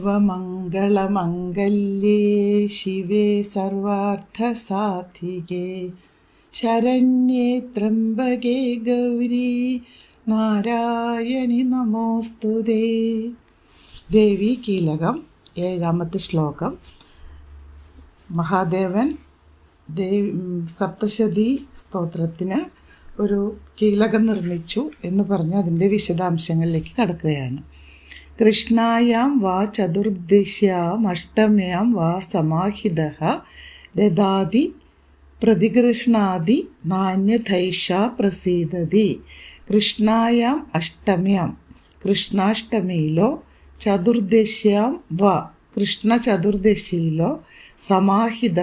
സർവമംഗളമംഗല്യേ ശിവേ സർവാർത്ഥസാധികേ. ശരണ്യേ ത്രംബകേ ഗൗരി നാരായണി നമോസ്തുതേ ദേവി കീലകം ഏഴാമത്തെ ശ്ലോകം. മഹാദേവൻ ദേവി സപ്തശതി സ്തോത്രത്തിന് ഒരു കീലകം നിർമ്മിച്ചു എന്ന് പറഞ്ഞ് അതിന്റെ വിശദാംശങ്ങളിലേക്ക് കടക്കുകയാണ്. കൃഷ്ണായാം വാ ചതുർദശ്യാം അഷ്ടമ്യാം വാ സമാഹിത ദദാതി പ്രതിഗൃഹ്ണാതി നാണ്യധൈഷ പ്രസീദതി. കൃഷ്ണായാം അഷ്ടമ്യാം കൃഷ്ണാഷ്ടമിയിലോ ചതുർദശ്യാം വ കൃഷ്ണ ചതുർദശിയിലോ സമാഹിത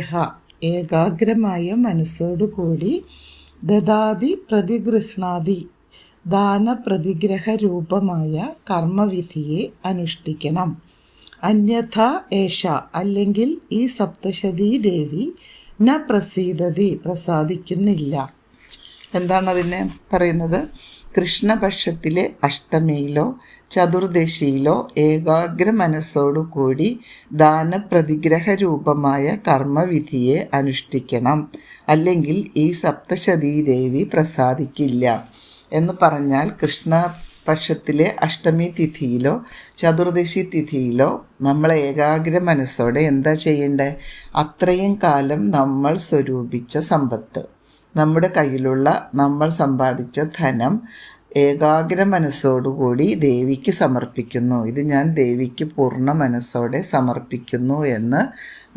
ഏകാഗ്രമായ മനസ്സോടുകൂടി ദദാതി പ്രതിഗൃഹ്ണാതി ദാനപ്രതിഗ്രഹ രൂപമായ കർമ്മവിധിയെ അനുഷ്ഠിക്കണം. അന്യഥ ഏഷ അല്ലെങ്കിൽ ഈ സപ്തശതീ ദേവി ന പ്രസീതതി പ്രസാദിക്കുന്നില്ല. എന്താണ് അതിനെ പറയുന്നത്? കൃഷ്ണപക്ഷത്തിലെ അഷ്ടമിയിലോ ചതുർദശിയിലോ ഏകാഗ്ര മനസ്സോടുകൂടി ദാനപ്രതിഗ്രഹ രൂപമായ കർമ്മവിധിയെ അനുഷ്ഠിക്കണം. അല്ലെങ്കിൽ ഈ സപ്തശതീ ദേവി പ്രസാദിക്കില്ല. എന്ന് പറഞ്ഞാൽ കൃഷ്ണ പക്ഷത്തിലെ അഷ്ടമി തിഥിയിലോ ചതുർദശി തിഥിയിലോ നമ്മൾ ഏകാഗ്ര മനസ്സോടെ എന്താ ചെയ്യേണ്ടത് അത്രയും കാലം നമ്മൾ സ്വരൂപിച്ച സമ്പത്ത്. നമ്മുടെ കയ്യിലുള്ള നമ്മൾ സമ്പാദിച്ച ധനം ഏകാഗ്ര മനസ്സോടുകൂടി ദേവിക്ക് സമർപ്പിക്കുന്നു. ഇത് ഞാൻ ദേവിക്ക് പൂർണ മനസ്സോടെ സമർപ്പിക്കുന്നു എന്ന്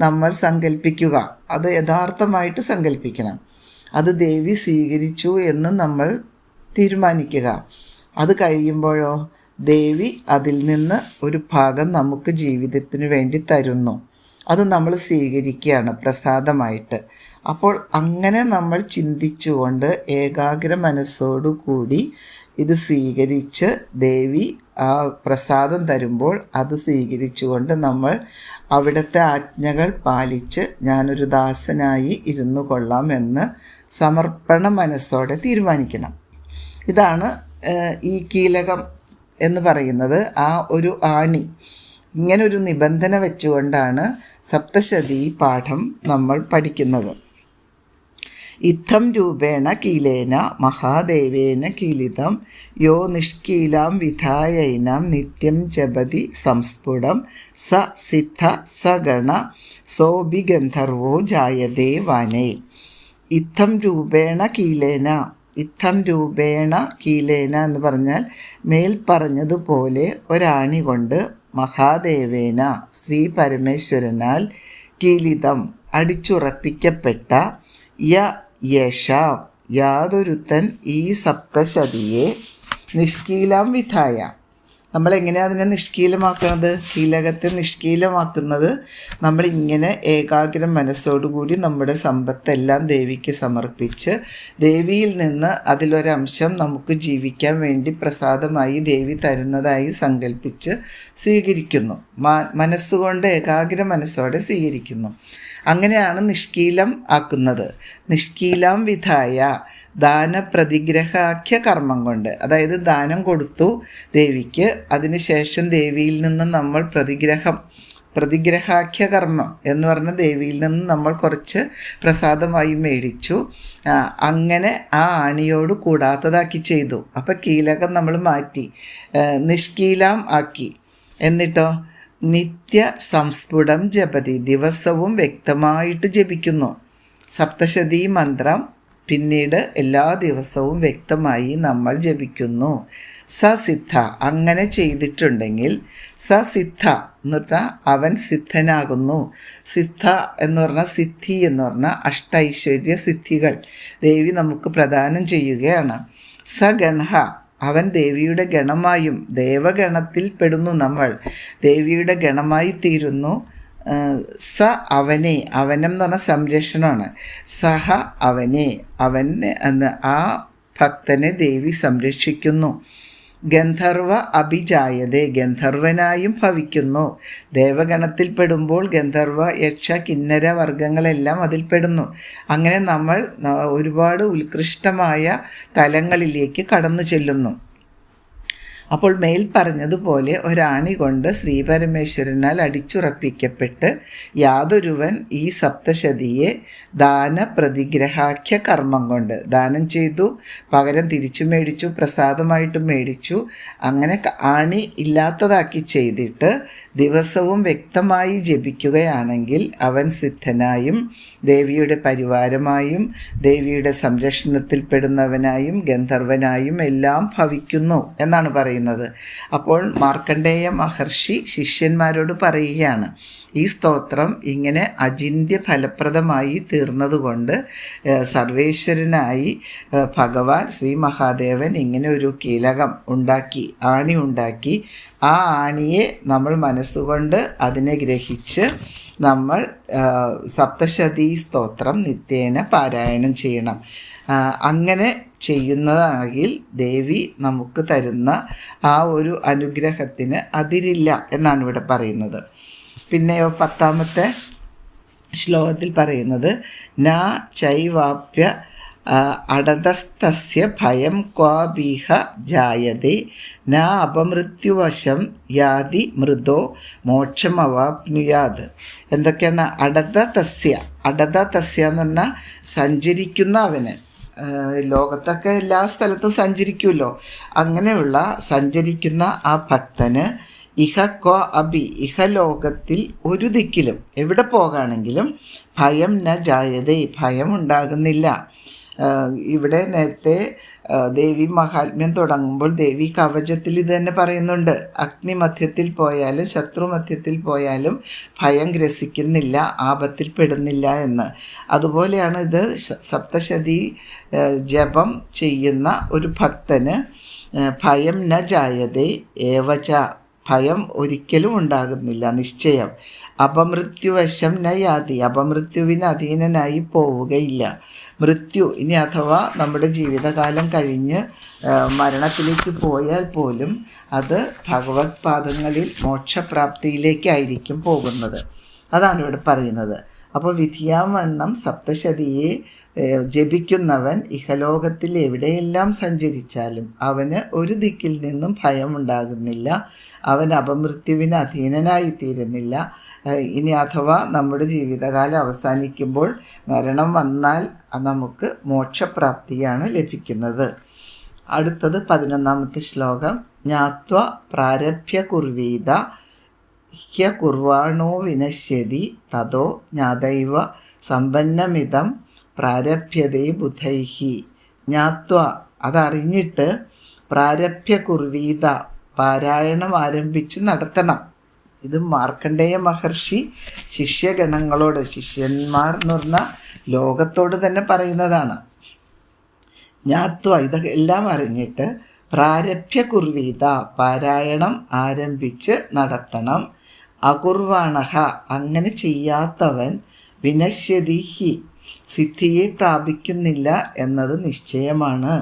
നമ്മൾ സങ്കല്പിക്കുക അത് യഥാർത്ഥമായിട്ട് സങ്കല്പിക്കണം അത് ദേവി സ്വീകരിച്ചു എന്ന് നമ്മൾ തീരുമാനിക്കുക. അത് കഴിയുമ്പോഴോ ദേവി അതിൽ നിന്ന് ഒരു ഭാഗം നമുക്ക് ജീവിതത്തിന് വേണ്ടി തരുന്നു. അത് നമ്മൾ സ്വീകരിക്കുകയാണ് പ്രസാദമായിട്ട്. അപ്പോൾ അങ്ങനെ നമ്മൾ ചിന്തിച്ചുകൊണ്ട് ഏകാഗ്ര മനസ്സോടുകൂടി ഇത് സ്വീകരിച്ച് ദേവി ആ പ്രസാദം തരുമ്പോൾ അത് സ്വീകരിച്ചുകൊണ്ട് നമ്മൾ അവിടുത്തെ ആജ്ഞകൾ പാലിച്ച് ഞാനൊരു ദാസനായി ഇരുന്നു കൊള്ളാം എന്ന് സമർപ്പണ മനസ്സോടെ തീരുമാനിക്കണം. ഇതാണ് ഈ കീലകം എന്ന് പറയുന്നത്. ആ ഒരു ആണി. ഇങ്ങനൊരു നിബന്ധന വെച്ചുകൊണ്ടാണ് സപ്തശതി പാഠം നമ്മൾ പഠിക്കുന്നത്. ഇത്തം രൂപേണ കീലേന മഹാദേവേന കീലിതം യോ നിഷ്കീലാം വിധായൈനാം നിത്യം ജപതി സംസ്ഫുടം സ സിദ്ധ സഗണ സോഭിഗന്ധർവോ ജായതേ വനേ. ഇത്തം രൂപേണ കീലേന ഇത്തം രൂപേണ കീലേന എന്ന് പറഞ്ഞാൽ മേൽ പറഞ്ഞതുപോലെ ഒരാണി കൊണ്ട് മഹാദേവേന ശ്രീ പരമേശ്വരനാൽ കീലിതം അടിച്ചുറപ്പിക്കപ്പെട്ട യ യേഷ യാതൊരുത്തൻ ഈ സപ്തശതിയെ നിഷ്കീലാം വിധായ നമ്മൾ എങ്ങനെയാണ് അതിനെ നിഷ്കീലമാക്കുന്നത് കീലകത്തെ നിഷ്കീലമാക്കുന്നത് നമ്മൾ ഇങ്ങനെ ഏകാഗ്രം മനസ്സോടുകൂടി നമ്മുടെ സമ്പത്തെല്ലാം ദേവിക്ക് സമർപ്പിച്ച് ദേവിയിൽ നിന്ന് അതിലൊരംശം നമുക്ക് ജീവിക്കാൻ വേണ്ടി പ്രസാദമായി ദേവി തരുന്നതായി സങ്കല്പിച്ച് സ്വീകരിക്കുന്നു. മനസ്സുകൊണ്ട് ഏകാഗ്ര മനസ്സോടെ സ്വീകരിക്കുന്നു. അങ്ങനെയാണ് നിഷ്കീലം ആക്കുന്നത്. നിഷ്കീലം വിധായ ദാനപ്രതിഗ്രഹാഖ്യ കർമ്മം കൊണ്ട്. അതായത് ദാനം കൊടുത്തു ദേവിക്ക് അതിനുശേഷം ദേവിയിൽ നിന്ന് നമ്മൾ പ്രതിഗ്രഹം പ്രതിഗ്രഹാഖ്യ കർമ്മം എന്ന് പറഞ്ഞ ദേവിയിൽ നിന്ന് നമ്മൾ കുറച്ച് പ്രസാദമായി മേടിച്ചു. അങ്ങനെ ആ ആണിയോട് കൂടാത്തതാക്കി ചെയ്തു. അപ്പം കീലകം നമ്മൾ മാറ്റി. നിഷ്കീലാം ആക്കി. എന്നിട്ടോ? നിത്യ സംസ്ഫുടം ജപതി. ദിവസവും വ്യക്തമായിട്ട് ജപിക്കുന്നു. സപ്തശതി മന്ത്രം പിന്നീട് എല്ലാ ദിവസവും വ്യക്തമായി നമ്മൾ ജപിക്കുന്നു. സസിദ്ധ. അങ്ങനെ ചെയ്തിട്ടുണ്ടെങ്കിൽ സസിദ്ധ എന്ന് പറഞ്ഞാൽ അവൻ സിദ്ധനാകുന്നു. സിദ്ധ എന്ന് പറഞ്ഞാൽ സിദ്ധി എന്ന് പറഞ്ഞാൽ അഷ്ടൈശ്വര്യ സിദ്ധികൾ. ദേവി നമുക്ക് പ്രദാനം ചെയ്യുകയാണ്. സഗണഹ അവൻ ദേവിയുടെ ഗണമായും ദേവഗണത്തിൽ പെടുന്നു നമ്മൾ. ദേവിയുടെ ഗണമായി തീരുന്നു സ അവനെ അവനം എന്ന് പറഞ്ഞാൽ സംരക്ഷണമാണ്. സഹ അവനെ അവനെ ആ ഭക്തനെ ദേവി സംരക്ഷിക്കുന്നു. ഗന്ധർവ അഭിജായതേ ഗന്ധർവനായും ഭവിക്കുന്നു. ദേവഗണത്തിൽപ്പെടുമ്പോൾ ഗന്ധർവ യക്ഷ കിന്നര വർഗങ്ങളെല്ലാം അതിൽപ്പെടുന്നു. അങ്ങനെ നമ്മൾ ഒരുപാട് ഉത്കൃഷ്ടമായ തലങ്ങളിലേക്ക് കടന്നു ചെല്ലുന്നു അപ്പോൾ മേൽ പറഞ്ഞതുപോലെ ഒരാണി കൊണ്ട് ശ്രീപരമേശ്വരനാൽ അടിച്ചുറപ്പിക്കപ്പെട്ട് യാതൊരുവൻ ഈ സപ്തശതിയെ ദാന പ്രതിഗ്രഹാഖ്യ കർമ്മം കൊണ്ട് ദാനം ചെയ്തു പകരം തിരിച്ചു മേടിച്ചു പ്രസാദമായിട്ടും മേടിച്ചു അങ്ങനെ ആണി ഇല്ലാത്തതാക്കി ചെയ്തിട്ട് ദിവസവും വ്യക്തമായി ജപിക്കുകയാണെങ്കിൽ അവൻ സിദ്ധനായും ദേവിയുടെ പരിവാരമായും ദേവിയുടെ സംരക്ഷണത്തിൽപ്പെടുന്നവനായും ഗന്ധർവനായും എല്ലാം ഭവിക്കുന്നു എന്നാണ് പറയുന്നത്. അപ്പോൾ മാർക്കണ്ഡേയ മഹർഷി ശിഷ്യന്മാരോട് പറയുകയാണ് ഈ സ്തോത്രം ഇങ്ങനെ അചിന്യ ഫലപ്രദമായി തീർന്നതുകൊണ്ട് സർവേശ്വരനായി ഭഗവാൻ ശ്രീ മഹാദേവൻ ഇങ്ങനെ ഒരു കീലകം ഉണ്ടാക്കി ആണി ഉണ്ടാക്കി. ആ ആണിയെ നമ്മൾ മനസ്സുകൊണ്ട് അതിനെ ഗ്രഹിച്ച് നമ്മൾ സപ്തശതി സ്തോത്രം നിത്യേന പാരായണം ചെയ്യണം. അങ്ങനെ ചെയ്യുന്നതാണെങ്കിൽ ദേവി നമുക്ക് തരുന്ന ആ ഒരു അനുഗ്രഹത്തിന് അതിരില്ല എന്നാണ് ഇവിടെ പറയുന്നത്. പിന്നെയോ പത്താമത്തെ ശ്ലോകത്തിൽ പറയുന്നത് ന ചൈവാപ്യ അടതസ്തസ്യ ഭയം ക്വാബീഹ ജായതേ. ന അപമൃത്യുവശം യാതി മൃദോ മോക്ഷം മോക്ഷമവാപ്നുയാത്. എന്തൊക്കെയാണ് അടത തസ്യ അടത തസ്യ എന്ന് പറഞ്ഞാൽ സഞ്ചരിക്കുന്ന അവന്. ലോകത്തൊക്കെ എല്ലാ സ്ഥലത്തും സഞ്ചരിക്കുമല്ലോ. അങ്ങനെയുള്ള സഞ്ചരിക്കുന്ന ആ ഭക്തന് ഇഹ കോ അബി ഇഹലോകത്തിൽ ഒരു ദിക്കിലും എവിടെ പോകുകയാണെങ്കിലും ഭയം ന ജായതേ ഭയം ഉണ്ടാകുന്നില്ല. ഇവിടെ നേരത്തെ ദേവി മഹാത്മ്യം തുടങ്ങുമ്പോൾ ദേവി കവചത്തിൽ ഇത് തന്നെ പറയുന്നുണ്ട്. അഗ്നി മധ്യത്തിൽ പോയാലും ശത്രു മധ്യത്തിൽ പോയാലും ഭയം ഗ്രസിക്കുന്നില്ല ആപത്തിൽ പെടുന്നില്ല എന്ന്. അതുപോലെയാണ് ഇത് സപ്തശതി ജപം ചെയ്യുന്ന ഒരു ഭക്തന് ഭയം ന ജായതേ ഏവച ഭയം ഒരിക്കലും ഉണ്ടാകുന്നില്ല നിശ്ചയം. അപമൃത്യുവശം നയാതി അപമൃത്യുവിന് അധീനനായി പോവുകയില്ല. മൃത്യു ഇനി അഥവാ നമ്മുടെ ജീവിതകാലം കഴിഞ്ഞ് മരണത്തിലേക്ക് പോയാൽ പോലും അത് ഭഗവത്പാദങ്ങളിൽ മോക്ഷപ്രാപ്തിയിലേക്കായിരിക്കും പോകുന്നത്. അതാണ് ഇവിടെ പറയുന്നത്. അപ്പോൾ വിധിയാവണ്ണം സപ്തശതിയെ ജപിക്കുന്നവൻ ഇഹലോകത്തിൽ എവിടെയെല്ലാം സഞ്ചരിച്ചാലും അവന് ഒരു ദിക്കിൽ നിന്നും ഭയമുണ്ടാകുന്നില്ല. അവൻ അപമൃത്യുവിന് അധീനനായി തീരുന്നില്ല ഇനി അഥവാ നമ്മുടെ ജീവിതകാലം അവസാനിക്കുമ്പോൾ മരണം വന്നാൽ നമുക്ക് മോക്ഷപ്രാപ്തിയാണ് ലഭിക്കുന്നത്. അടുത്തത് പതിനൊന്നാമത്തെ ശ്ലോകം. ജ്ഞാത്വ പ്രാരഭ്യ കുർവീത. ഹ്യ കുർവാണോ വിനശ്യതി തതോ ജ്ഞാതൈവ സമ്പന്നമിതം പ്രാരഭ്യതേ ബുധൈഹി. ജ്ഞാത്വ അതറിഞ്ഞിട്ട് പ്രാരഭ്യ കുർവീത പാരായണം ആരംഭിച്ച് നടത്തണം. ഇത് മാർക്കണ്ഡേയ മഹർഷി ശിഷ്യഗണങ്ങളോട് ശിഷ്യന്മാർ എന്ന് പറഞ്ഞാൽ ലോകത്തോട് തന്നെ പറയുന്നതാണ്. ജ്ഞാത്വ ഇതൊക്കെ എല്ലാം അറിഞ്ഞിട്ട് പ്രാരഭ്യ കുർവീത പാരായണം ആരംഭിച്ച് നടത്തണം. അകുർവാണഹ അങ്ങനെ ചെയ്യാത്തവൻ വിനശ്യതിഹി സിദ്ധിയെ പ്രാപിക്കുന്നില്ല എന്നത് നിശ്ചയമാണ്.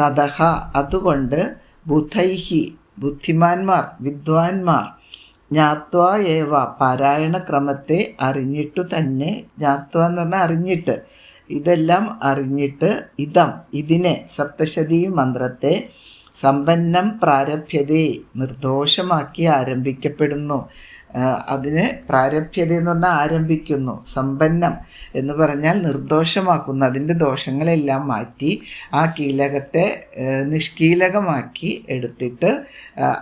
തതഹ അതുകൊണ്ട് ബുധൈഹി ബുദ്ധിമാന്മാർ വിദ്വാൻമാർ ജ്ഞാത്വ പാരായണ ക്രമത്തെ അറിഞ്ഞിട്ടു തന്നെ ജ്ഞാത്വ എന്ന് പറഞ്ഞാൽ അറിഞ്ഞിട്ട് ഇതെല്ലാം അറിഞ്ഞിട്ട് ഇതം ഇതിനെ സപ്തശതി മന്ത്രത്തെ സമ്പന്നം പ്രാരഭ്യതയെ നിർദോഷമാക്കി ആരംഭിക്കപ്പെടുന്നു. അതിന് പ്രാരഭ്യത എന്ന് പറഞ്ഞാൽ ആരംഭിക്കുന്നു. സമ്പന്നം എന്ന് പറഞ്ഞാൽ നിർദോഷമാക്കുന്നു. അതിന്റെ ദോഷങ്ങളെല്ലാം മാറ്റി ആ കീലകത്തെ നിഷ്കീലകമാക്കി എടുത്തിട്ട്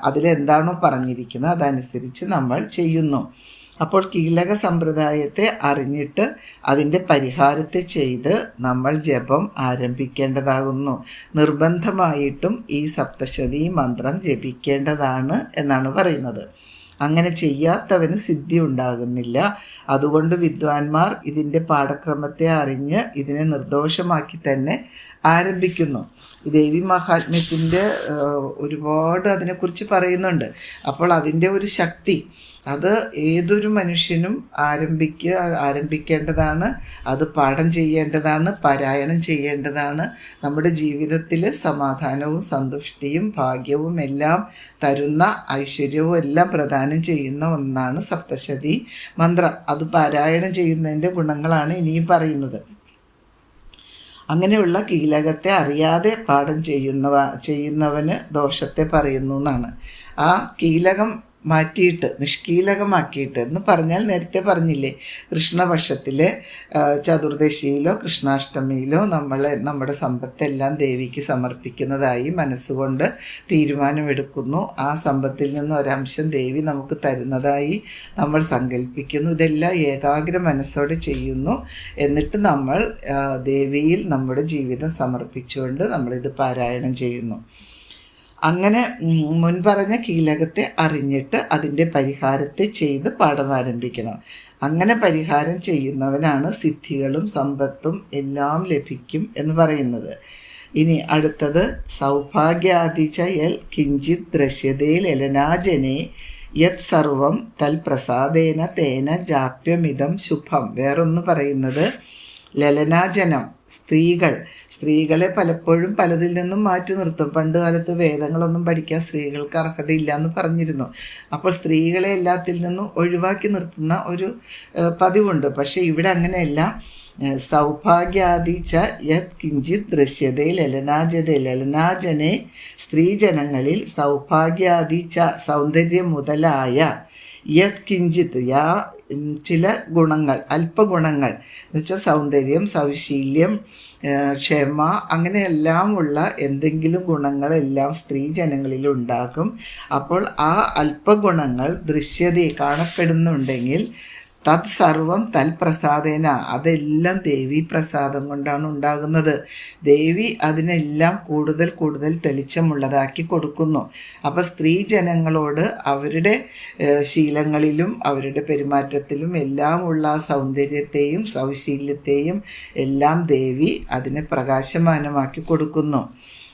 അതിലെന്താണോ പറഞ്ഞിരിക്കുന്നത് അതനുസരിച്ച് നമ്മൾ ചെയ്യുന്നു. അപ്പോൾ കീലക സമ്പ്രദായത്തെ അറിഞ്ഞിട്ട് അതിന്റെ പരിഹാരത്തെ ചെയ്ത് നമ്മൾ ജപം ആരംഭിക്കേണ്ടതാകുന്നു. നിർബന്ധമായിട്ടും ഈ സപ്തശതി മന്ത്രം ജപിക്കേണ്ടതാണ് എന്നാണ് പറയുന്നത്. അങ്ങനെ ചെയ്യാത്തവന് സിദ്ധി ഉണ്ടാകുന്നില്ല അതുകൊണ്ട് വിദ്വാൻമാർ ഇതിന്റെ പാഠക്രമത്തെ അറിഞ്ഞ് ഇതിനെ നിർദോഷമാക്കി തന്നെ ആരംഭിക്കുന്നു. ഈ ദേവി മഹാത്മ്യത്തിന്റെ ഒരുപാട് അതിനെക്കുറിച്ച് പറയുന്നുണ്ട്. അപ്പോൾ അതിന്റെ ഒരു ശക്തി അത് ഏതൊരു മനുഷ്യനും ആരംഭിക്ക ആരംഭിക്കേണ്ടതാണ് അത് പാഠം ചെയ്യേണ്ടതാണ് പാരായണം ചെയ്യേണ്ടതാണ്. നമ്മുടെ ജീവിതത്തിൽ സമാധാനവും സന്തുഷ്ടിയും ഭാഗ്യവും എല്ലാം തരുന്ന ഐശ്വര്യവും എല്ലാം പ്രദാനം ചെയ്യുന്ന ഒന്നാണ് സപ്തശതി മന്ത്രം. അത് പാരായണം ചെയ്യുന്നതിന്റെ ഗുണങ്ങളാണ് ഇനിയും പറയുന്നത്. അങ്ങനെയുള്ള കീലകത്തെ അറിയാതെ പാഠം ചെയ്യുന്നവ ചെയ്യുന്നവന് ദോഷത്തെ പറയുന്നു എന്നാണ്. ആ കീലകം മാറ്റിയിട്ട് നിഷ്കീലകമാക്കിയിട്ട് എന്ന് പറഞ്ഞാൽ നേരത്തെ പറഞ്ഞില്ലേ കൃഷ്ണപക്ഷത്തിലെ ചതുർദശിയിലോ കൃഷ്ണാഷ്ടമിയിലോ നമ്മൾ നമ്മുടെ സമ്പത്തെല്ലാം ദേവിക്ക് സമർപ്പിക്കുന്നതായി മനസ്സുകൊണ്ട് തീരുമാനമെടുക്കുന്നു. ആ സമ്പത്തിൽ നിന്ന് ഒരംശം ദേവി നമുക്ക് തരുന്നതായി നമ്മൾ സങ്കല്പിക്കുന്നു ഇതെല്ലാം ഏകാഗ്ര മനസ്സോടെ ചെയ്യുന്നു. എന്നിട്ട് നമ്മൾ ദേവിയിൽ നമ്മുടെ ജീവിതം സമർപ്പിച്ചുകൊണ്ട് നമ്മളിത് പാരായണം ചെയ്യുന്നു. അങ്ങനെ മുൻപറഞ്ഞ കീലകത്തെ അറിഞ്ഞിട്ട് അതിന്റെ പരിഹാരത്തെ ചെയ്ത് പാഠം ആരംഭിക്കണം. അങ്ങനെ പരിഹാരം ചെയ്യുന്നവനാണ് സിദ്ധികളും സമ്പത്തും എല്ലാം ലഭിക്കും എന്ന് പറയുന്നത്. ഇനി അടുത്തത് സൗഭാഗ്യാദിച്ച യൽ കിഞ്ചിത് ദൃശ്യതയിൽ ലലനാജനെ യത് സർവം തൽപ്രസാദേന തേന ജാപ്യമിതം ശുഭം. വേറൊന്ന് പറയുന്നത് ലലനാജനം. സ്ത്രീകൾ. സ്ത്രീകളെ പലപ്പോഴും പലതിൽ നിന്നും മാറ്റി നിർത്തും. പണ്ട് കാലത്ത് വേദങ്ങളൊന്നും പഠിക്കാൻ സ്ത്രീകൾക്ക് അർഹതയില്ല എന്ന് പറഞ്ഞിരുന്നു. അപ്പോൾ സ്ത്രീകളെ എല്ലാത്തിൽ നിന്നും ഒഴിവാക്കി നിർത്തുന്ന ഒരു പതിവുണ്ട്. പക്ഷേ ഇവിടെ അങ്ങനെയല്ല. സൗഭാഗ്യാദീച്ച യത് കിഞ്ചിത് ദൃശ്യതേ ലലനാജതെ. ലലനാജനെ സ്ത്രീജനങ്ങളിൽ സൗഭാഗ്യാദിച്ച സൗന്ദര്യം മുതലായ യത് കിഞ്ചിത്. യാ ചില ഗുണങ്ങൾ അല്പഗുണങ്ങൾ. എന്നുവെച്ചാൽ സൗന്ദര്യം സൗശീല്യം ക്ഷമ അങ്ങനെയെല്ലാം ഉള്ള എന്തെങ്കിലും ഗുണങ്ങളെല്ലാം സ്ത്രീ ജനങ്ങളിൽ ഉണ്ടാകും അപ്പോൾ ആ അല്പഗുണങ്ങൾ ദൃശ്യത കാണപ്പെടുന്നുണ്ടെങ്കിൽ തത് സർവം തൽപ്രസാദേന. അതെല്ലാം ദേവി പ്രസാദം കൊണ്ടാണ് ഉണ്ടാകുന്നത്. ദേവി അതിനെല്ലാം കൂടുതൽ കൂടുതൽ തെളിച്ചമുള്ളതാക്കി കൊടുക്കുന്നു. അപ്പോൾ സ്ത്രീ ജനങ്ങളോട് അവരുടെ ശീലങ്ങളിലും അവരുടെ പെരുമാറ്റത്തിലും എല്ലാം ഉള്ള സൗന്ദര്യത്തെയും സൗശീല്യത്തെയും എല്ലാം ദേവി അതിനെ പ്രകാശമാനമാക്കി കൊടുക്കുന്നു.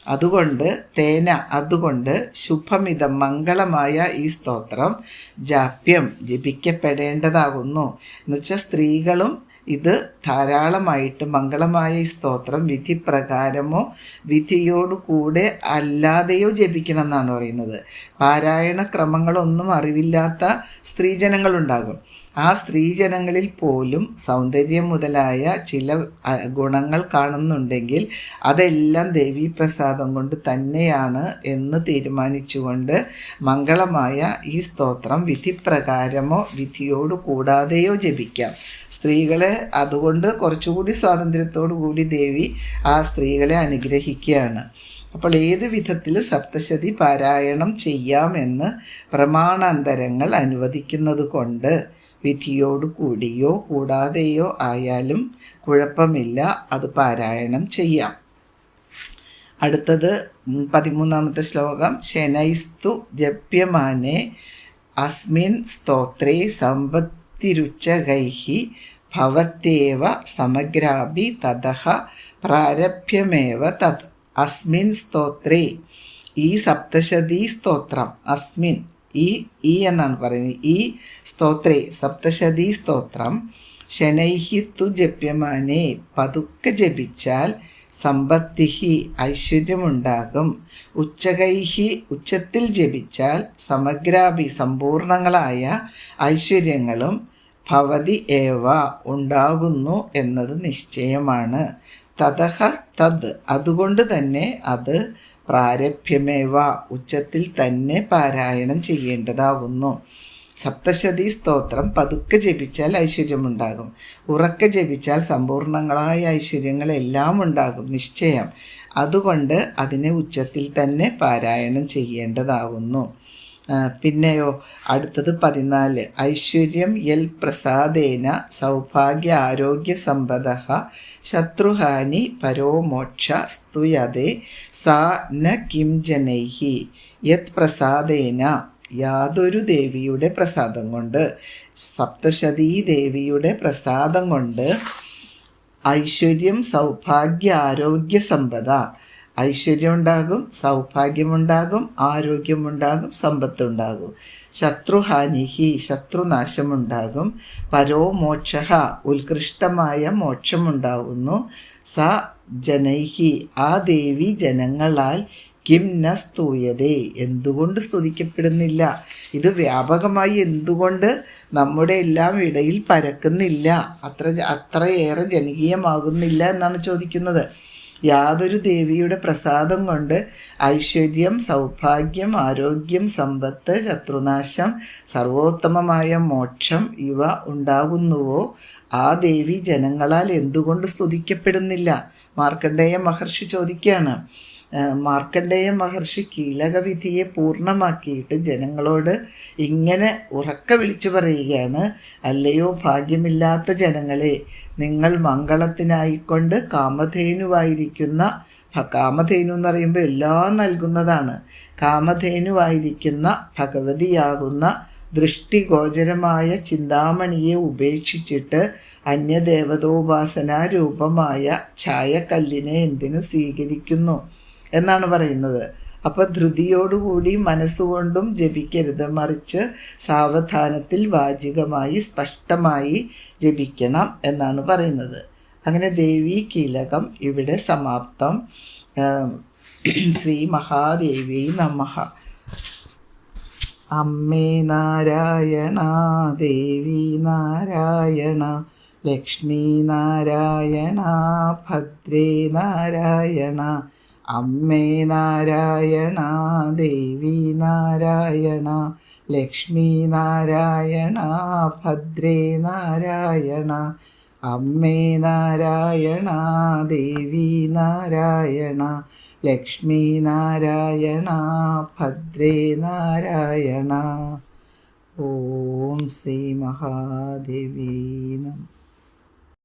അതുകൊണ്ട് തേന അതുകൊണ്ട് ശുഭമിതം മംഗളമായ ഈ സ്തോത്രം ജാപ്യം ജപിക്കപ്പെടേണ്ടതാകുന്നു. എന്നുവെച്ചാൽ സ്ത്രീകളും ഇത് ധാരാളമായിട്ട് മംഗളമായ ഈ സ്തോത്രം വിധിപ്രകാരമോ പ്രകാരമോ വിധിയോടു കൂടെ അല്ലാതെയോ ജപിക്കണം എന്നാണ് പറയുന്നത്. പാരായണ ക്രമങ്ങളൊന്നും അറിവില്ലാത്ത സ്ത്രീജനങ്ങളുണ്ടാകും. ആ സ്ത്രീജനങ്ങളിൽ പോലും സൗന്ദര്യം മുതലായ ചില ഗുണങ്ങൾ കാണുന്നുണ്ടെങ്കിൽ അതെല്ലാം ദേവീപ്രസാദം കൊണ്ട് തന്നെയാണ് എന്ന് തീരുമാനിച്ചുകൊണ്ട് മംഗളമായ ഈ സ്തോത്രം വിധിപ്രകാരമോ വിധിയോട് കൂടാതെയോ ജപിക്കാം. സ്ത്രീകളെ അതുകൊണ്ട് കുറച്ചുകൂടി സ്വാതന്ത്ര്യത്തോടു കൂടി ദേവി ആ സ്ത്രീകളെ അനുഗ്രഹിക്കുകയാണ്. അപ്പോൾ ഏത് വിധത്തിൽ സപ്തശതി പാരായണം ചെയ്യാമെന്ന് പ്രമാണാന്തരങ്ങൾ അനുവദിക്കുന്നത് കൊണ്ട് വിധിയോടു കൂടിയോ കൂടാതെയോ ആയാലും കുഴപ്പമില്ല അത് പാരായണം ചെയ്യാം. അടുത്തത് പതിമൂന്നാമത്തെ ശ്ലോകം. ശനൈസ്തു ജപ്യമാനെ അസ്മിൻ സ്തോത്രേ സമ്പത്തിരുച്ചകൈഃ ഭവത്യേവ സമഗ്രാഭി തതഃ പ്രാരഭ്യമേവ തത്. അസ്മിൻ സ്തോത്രേ. ഈ സപ്തശതീ സ്തോത്രം. അസ്മിൻ. ഈ ഈ എന്നാണ് പറയുന്നത്. ഈ സ്തോത്രേ. സപ്തശതീ സ്തോത്രം. ശനൈഹി തു ജപ്യമാനെ. പതുക്കെ ജപിച്ചാൽ സമ്പത്തിഹി ഐശ്വര്യമുണ്ടാകും. ഉച്ചകൈഹി ഉച്ചത്തിൽ ജപിച്ചാൽ സമഗ്രാഭി സമ്പൂർണങ്ങളായ ഐശ്വര്യങ്ങളും ഭവതി ഏവ ഉണ്ടാകുന്നു എന്നത് നിശ്ചയമാണ്. തതഹ തത് അതുകൊണ്ട് തന്നെ അത് പ്രാരഭ്യമേവ ഉച്ചത്തിൽ തന്നെ പാരായണം ചെയ്യേണ്ടതാകുന്നു. സപ്തശതി സ്തോത്രം പതുക്കെ ജപിച്ചാൽ ഐശ്വര്യമുണ്ടാകും. ഉറക്കെ ജപിച്ചാൽ സമ്പൂർണങ്ങളായ ഐശ്വര്യങ്ങളെല്ലാം ഉണ്ടാകും നിശ്ചയം. അതുകൊണ്ട് അതിനെ ഉച്ചത്തിൽ തന്നെ പാരായണം ചെയ്യേണ്ടതാകുന്നു പിന്നെയോ അടുത്തത് പതിനാല്. ഐശ്വര്യം യൽ പ്രസാദേന സൗഭാഗ്യ ആരോഗ്യ സമ്പദ ശത്രുഹാനി പരോമോക്ഷ സ്തുയതേ സാ ന കിം ജനൈഹി. യത് പ്രസാദേന. യാതൊരു ദേവിയുടെ പ്രസാദം കൊണ്ട് സപ്തശതീ ദേവിയുടെ പ്രസാദം കൊണ്ട് ഐശ്വര്യം സൗഭാഗ്യ ആരോഗ്യ സമ്പദ. ഐശ്വര്യം ഉണ്ടാകും സൗഭാഗ്യമുണ്ടാകും ആരോഗ്യമുണ്ടാകും സമ്പത്തുണ്ടാകും ശത്രുഹാനിഹി ശത്രുനാശമുണ്ടാകും പരോമോക്ഷ ഉത്കൃഷ്ടമായ മോക്ഷമുണ്ടാകുന്നു സ ജനൈഹി ആ ദേവി ജനങ്ങളാൽ കിം ന സ്തൂയതേ? എന്തുകൊണ്ട് സ്തുതിക്കപ്പെടുന്നില്ല? ഇത് വ്യാപകമായി എന്തുകൊണ്ട് നമ്മുടെ എല്ലാം ഇടയിൽ പരക്കുന്നില്ല? അത്ര അത്രയേറെ ജനകീയമാകുന്നില്ല എന്നാണ് ചോദിക്കുന്നത്. യാതൊരു ദേവിയുടെ പ്രസാദം കൊണ്ട് ഐശ്വര്യം സൗഭാഗ്യം ആരോഗ്യം സമ്പത്ത് ശത്രുനാശം സർവോത്തമമായ മോക്ഷം ഇവ ഉണ്ടാകുന്നുവോ? ആ ദേവി ജനങ്ങളാൽ എന്തുകൊണ്ട് സ്തുതിക്കപ്പെടുന്നില്ല? മാർക്കണ്ഡേയ മഹർഷി ചോദിക്കുകയാണ്. മാർക്കണ്ഡേയ മഹർഷി കീലകവിധിയെ പൂർണമാക്കിയിട്ട് ജനങ്ങളോട് ഇങ്ങനെ ഉറക്ക വിളിച്ചു പറയുകയാണ് അല്ലയോ ഭാഗ്യമില്ലാത്ത ജനങ്ങളെ നിങ്ങൾ മംഗളത്തിനായിക്കൊണ്ട് കാമധേനുവായിരിക്കുന്ന കാമധേനു എന്ന് പറയുമ്പോൾ എല്ലാം നൽകുന്നതാണ്. കാമധേനുവായിരിക്കുന്ന ഭഗവതിയാകുന്ന ദൃഷ്ടിഗോചരമായ ചിന്താമണിയെ ഉപേക്ഷിച്ചിട്ട് അന്യദേവതോപാസനാരൂപമായ ഛായക്കല്ലിനെ എന്തിനു സ്വീകരിക്കുന്നു? എന്നാണ് പറയുന്നത്. അപ്പോൾ ധൃതിയോടുകൂടി മനസ്സുകൊണ്ടും ജപിക്കരുത്. മറിച്ച് സാവധാനത്തിൽ വാചികമായി സ്പഷ്ടമായി ജപിക്കണം എന്നാണ് പറയുന്നത്. അങ്ങനെ ദേവി കീലകം ഇവിടെ സമാപ്തം. ശ്രീ മഹാദേവി നമഃ. അമ്മേ നാരായണ ദേവി നാരായണ ലക്ഷ്മി നാരായണ ഭദ്രേ നാരായണ അമ്മേ നാരായണ ദേവി നാരായണ ലക്ഷ്മി നാരായണ ഭദ്രേ നാരായണ അമ്മേ നാരായണ ദേവി നാരായണ ലക്ഷ്മി നാരായണ ഭദ്രേ നാരായണ. ഓം ശ്രീ മഹാദേവീ നമ